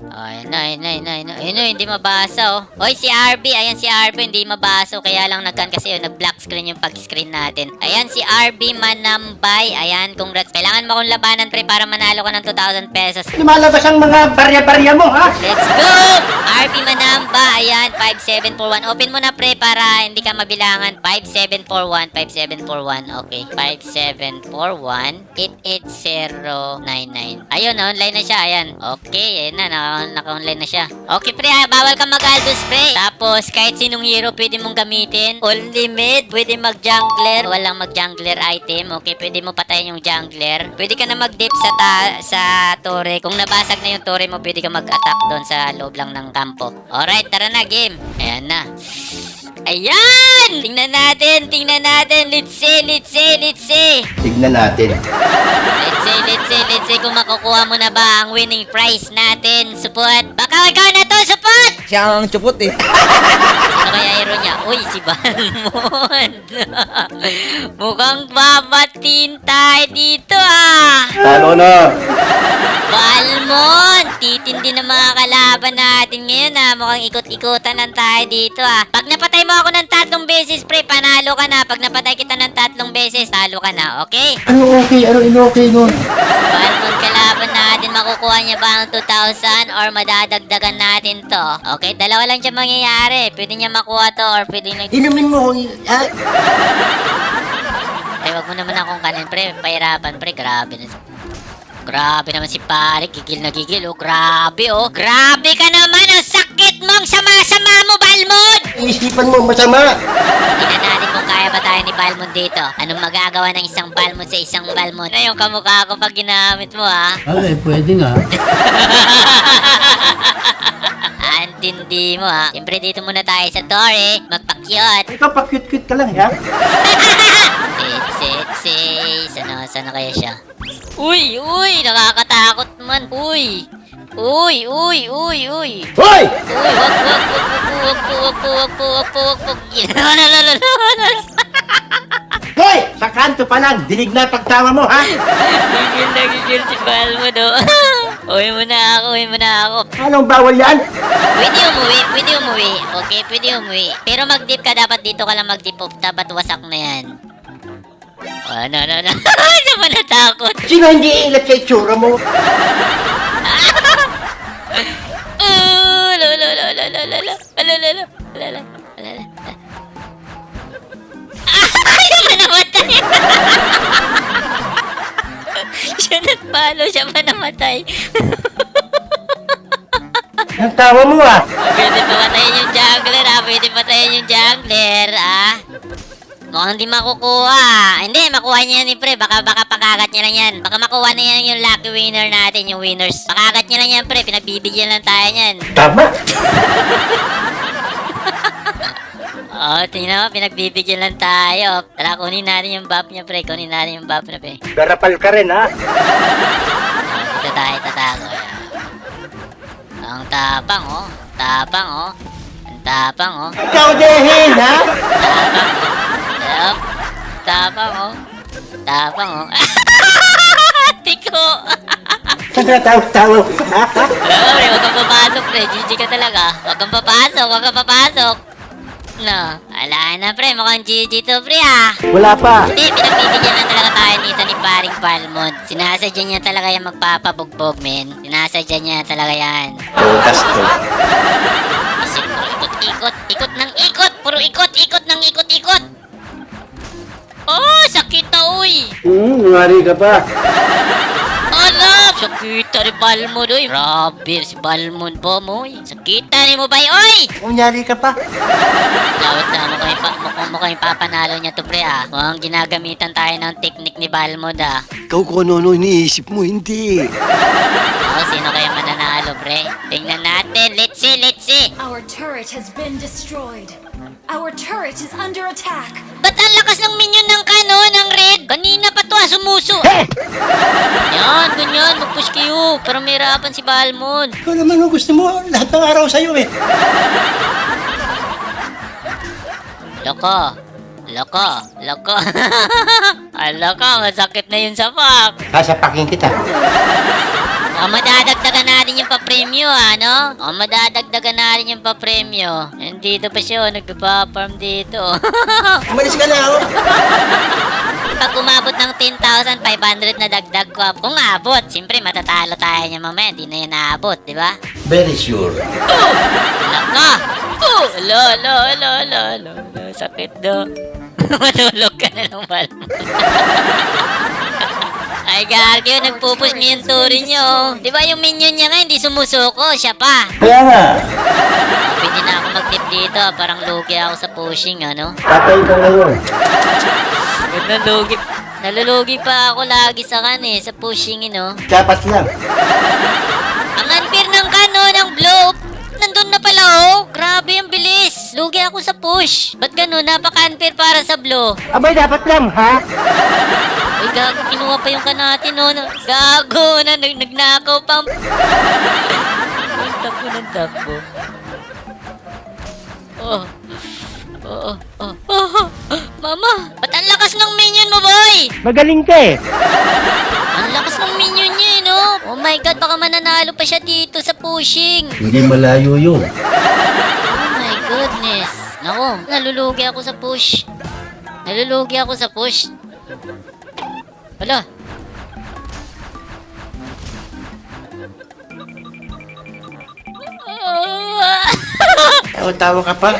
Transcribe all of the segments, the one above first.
Ay, nay, nay, nay, nay. Ayun, oh, hindi mabasa, oh. Hoy, si RB. Ayan, si RB, hindi mabasa. Kaya lang nagkan kasi, oh, nag-black screen yung pag-screen natin. Ayan, si RB Manambay. Ayan, congrats. Kailangan mo akong labanan, pre, para manalo ka ng 2,000 pesos. Lumalabas ang mga barya-barya mo, ha? Let's go! RB Manamba, ayan, 5741. Open mo na, pre, para hindi ka mabilangan. 5741, 5741. Okay, 5741, 88099. Ayun, online na siya, ayan. Okay, ayan na, naka- naka-online na siya. Okay, pre, ah, bawal ka mag-Aldous, pre. Tapos, kahit sinong hero pwede mong gamitin. Only mid, pwede mag-jungler. Walang mag-jungler item. Okay, pwede mo patayin yung jungler. Pwede ka na mag-dip sa, ta- sa torre. Kung nabasag na yung torre mo, pwede ka mag-attack doon sa loob lang ng kampo. Alright, tara na, game. Ayan na. Ayan! Tingnan natin, tingnan natin. Let's see, let's see, let's see. Tignan natin. Let's see, let's see, let's see kung makukuha mo na ba ang winning prize natin. Support. Baka ikaw na to, support! Siya ang chupot eh. Ano kaya hero niya? Uy, si Balmond. Mukhang babatin tayo dito ah. Talo na. Balmond! Titindi ng mga kalaban natin ngayon ah. Mukhang ikot-ikutan lang tayo dito ah. Pag napatay mo ako ng tatlong beses, pre, panalo ka na. Pag napatay kita ng tatlong beses, talo ka na, okay? Ano okay? Ano in-okay nun? Balmond kalaban natin, makukuha niya ba ang 2,000 or madadagdagan natin to? Okay, dalawa lang siya mangyayari. Pwede niya makuha to or pwede niya... Inumin mo. Ha? Pre, wag mo naman akong kanin, pre. Pahirapan, pre. Grabe na. Grabe naman si pare. Gigil na gigil, oh. Grabe, oh. Grabe ka naman. Ang sakit mong sama-sama mo, Balmond! Iisipan mo masama. Tingnan natin kung kaya ba tayo ni Balmond dito. Anong magagawa ng isang Balmond sa isang Balmond? Ano yung kamukha ko pag ginamit mo, ha? Okay, pwede nga. Antindi mo, ha? Siyempre, dito muna tayo sa Torre. Magpakyot. Ikaw pa cute-cute ka lang, ha? Sit, sit, sit. Sana, sana kaya siya? Uy, uy, nakakatakot man. Uy. Uy, uy, uy, uy. Hoy! Uy, wag, wag, wag, wag, wag, wag, wag, wag, wag, wag, wag. Hoy! Sa kanto pa lang. Dinig na pagtawa mo, ha? Gigil na gigil si Balmo, do. Uwi mo na ako, uwi mo na ako. Anong bawal yan? Pwede umuwi, pwede umuwi. Okay, pwede umuwi. Pero mag-dip ka, dapat dito ka lang mag-dip. Dapat wasak na yan. Oh, no, no, no. Hindi mo natakot. Sino hindi iingat sa itsura mo? Oh, la la la la la la la la la la la la la siya pa namatay. siya nagpalo, siya pa namatay. Ang tawa mo, ah. Pwede pa patayin yung jungler, ah. Pwede patayin yung jungler, ah. Mukhang di makukuha. Hindi, makuha niya yan ni Pre. Baka, baka pakagat niya lang yan. Baka makuha na yan yung lucky winner natin, yung winners. Pakagat niya lang yan, Pre. Pinagbibigyan lang tayo niyan. Tama. Oo, oh, tingnan mo, pinagbibigyan lang tayo. Tara, kunin natin yung buff niya, pre. Kunin natin yung buff na, pre. Garapal ka rin, ha? Oh, dito tayo tatago. Ang tapang, oh. Tapang, oh. Ang tapang, oh. Ikaw, Dehin, ha? Yup. Tapang, oh. Tapang, oh. Tiko. Nagtatawa-tawa ka? Wala, pre. Huwag kang papasok, pre. GG ka talaga. Huwag kang papasok. Huwag kang papasok. No. Ala na, pre. Mukhang GG to, pre, ah. Wala pa. Hindi, pinagbibigyan lang talaga tayo nito ni paring Palmod. Sinasadya niya talaga yung magpapabugbog, men. Sinasadya niya talaga yan. Butas to. Isip puro ikot-ikot, ikot ng ikot, puro ikot, Ngari ka pa. Ala, sakit na ni Balmod, uy. Grabe, si Balmod po mo, uy. Sakit na ni mo ba, uy! Kunyari ka pa. Lawat na, mukhang, pa, mukhang, mukhang papanalo niya to, pre, ah. Mukhang ginagamitan tayo ng teknik ni Balmod, ah. Ikaw kung ano-ano iniisip mo, hindi. Oh, sino kaya mananalo, pre? Tingnan natin. Let's see, let's see. Our turret has been destroyed. Our turret is under attack. Ba't ang lakas ng minion ng kano, ng red? Kanina pa to, ah, sumuso. Yan, ganyan. Mag-push kayo. Pero may hirapan si Balmon. Ikaw naman ang gusto mo. Lahat ng araw sa'yo, eh. Loko. Loko. Loko. Ala ka, masakit na yun sa pak. Sasapakin kita. O, madadagdagan natin yung pa-premyo, ano? O, madadagdagan natin yung pa-premyo. Nandito pa siya, oh, nagpa-farm dito. Umalis ka na, oh. Pag umabot ng 10,500 na dagdag ko, kung abot, siyempre matatalo tayo niya mamaya, hindi na yan naabot, di ba? Very sure. Alak na! Oh! Alo, alo, alo, alo, alo, alo, sakit do. Matulog ka na lang pala. Ay, Gargyo, nagpupush niyo yung turi niyo. oh. Di ba yung minion niya nga hindi sumusuko, siya pa. Kaya nga, Pwede na ako mag-tip dito, parang lugi ako sa pushing, ano? patay ka ngayon. Nalulugi, nalulugi pa ako lagi sa kan eh, sa pushing, eh, no? Dapat lang. Ang unfair ng kano, ng blow, nandun na pala oh. Grabe ang bilis. Lugi ako sa push. Ba't ganun? Napaka-unfair para sa blow. Abay, dapat lang, ha? Uy, gago, kinuha pa yung kanatin, no? no. Gago, na, nag nagnakaw pa. Ang takbo ng takbo. Oh. Oh, oh, oh, oh, Mama, ba't ang lakas ng minion mo, boy? Magaling ka, eh. Ang lakas ng minion niya, eh, no? Oh my God, baka mananalo pa siya dito sa pushing. Hindi malayo yun. Nako, nalulugi ako sa push. Nalulugi ako sa push. Wala. Tawa-tawa ka pa.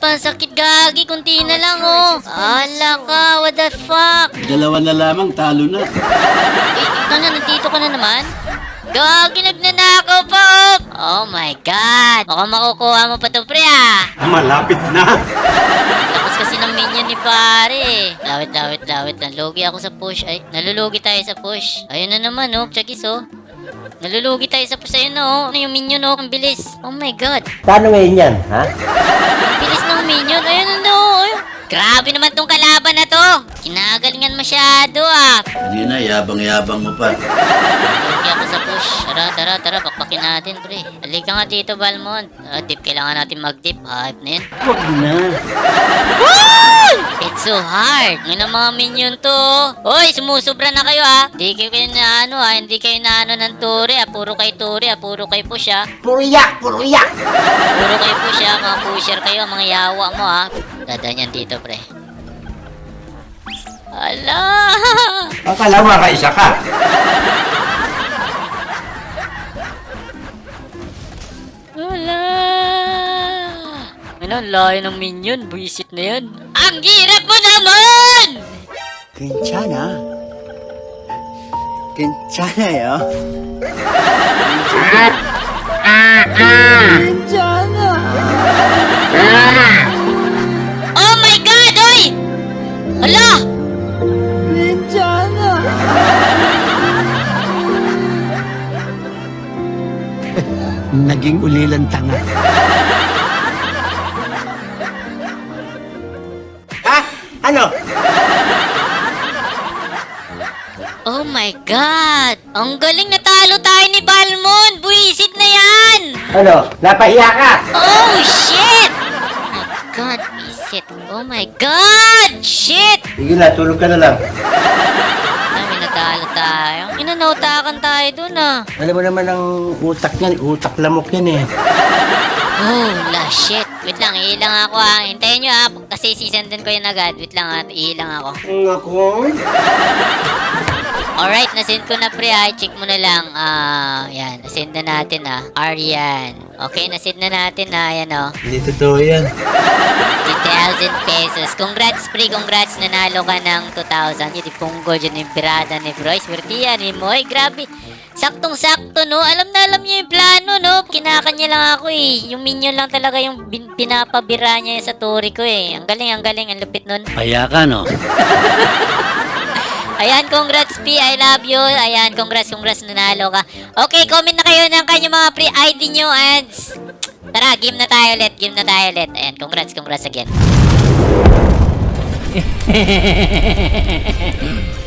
Ah, yung pansakit gagi, kunti na lang oh. Ala ka, what the fuck? Dalawa na lamang, talo na. Eh, ikaw na, nandito ka na naman? Gagi, nagnanakaw pa oh. Oh my God. Mukhang makukuha mo pa to, pre ah. Malapit na. Lakas kasi ng minion ni pare. Lawit, lawit, lawit. Nalugi ako sa push. Ay, nalulugi tayo sa push. Ayun na naman, oh. Chagis, oh. Nalulugi tayo sa push. Ayun na, oh. Ano yung minion, oh. Ang bilis. Oh my God. Paano ngayon yan, ha? Bilis ng minion. Ayun na, oh. Ayun. Grabe naman tong kalaban na to. Kinagalingan masyado, ah. Hindi na, yabang-yabang mo pa. Lugi ako sa push. Tara, tara, tara. Pakpakin natin, pre. Halika nga dito, Balmond. Ah, dip. Kailangan natin mag-dip. Hype na yan. Huwag na. It's so hard. Ngayon ang mga minion to. Hoy, sumusubra na kayo ah. Hindi kayo kayo na ano ah. Hindi kayo na ano ng turi ah. Puro kay turi ah. Puro kay push ah. Puro yak, puro yak. Puro kay push ah. Mga pusher kayo. Mga yawa mo ah. Dadaan yan dito pre. Ala! Akala mo isa ka. Wala! Ano, layo ng minion. Buisit na yan. Ang hirap mo naman! Kenchana. Kenchana, yo. Oh Ala! Naging ulilan tanga. Ha? Ano? Oh my God! Ang galing natalo tayo ni Balmon! Buisit na yan! Ano? Napahiya ka? Oh, shit! Oh my God, buisit. Oh my God! Shit! Sige na, tulog ka na lang. Dami natalo tayo. Inanautakan tayo dun ah. Alam mo naman ang utak niyan, utak lamok yan eh. Oh, la shit. Wait lang, iilang ako ah. Hintayin nyo ah. Kasi sisendin ko yan agad. Wait lang ah. Iilang ako. Ako? Alright, nasend ko na pre ah. Check mo na lang. Ah, yan. Nasend na natin ah. Aryan. Okay, nasend na natin ah. Yan oh. Hindi totoo yan. 2,000 pesos. Congrats, pre. Congrats. Nanalo ka ng 2,000. Yung punggol dyan yung birada ni Bryce. Swerte yan ni Moy. Grabe. Saktong-sakto, no? Alam na alam niya yung plano, no? Kinakanya lang ako, eh. Yung minion lang talaga yung bin- pinapabira niya sa tori ko, eh. Ang galing, ang galing. Ang lupit nun. Kaya ka, no? Ayan, congrats, P. I love you. Ayan, congrats, congrats. Nanalo ka. Okay, comment na kayo ng kanyang mga pre ID nyo and... Tara, game na tayo ulit. Game na tayo ulit. Ayan, congrats, congrats again.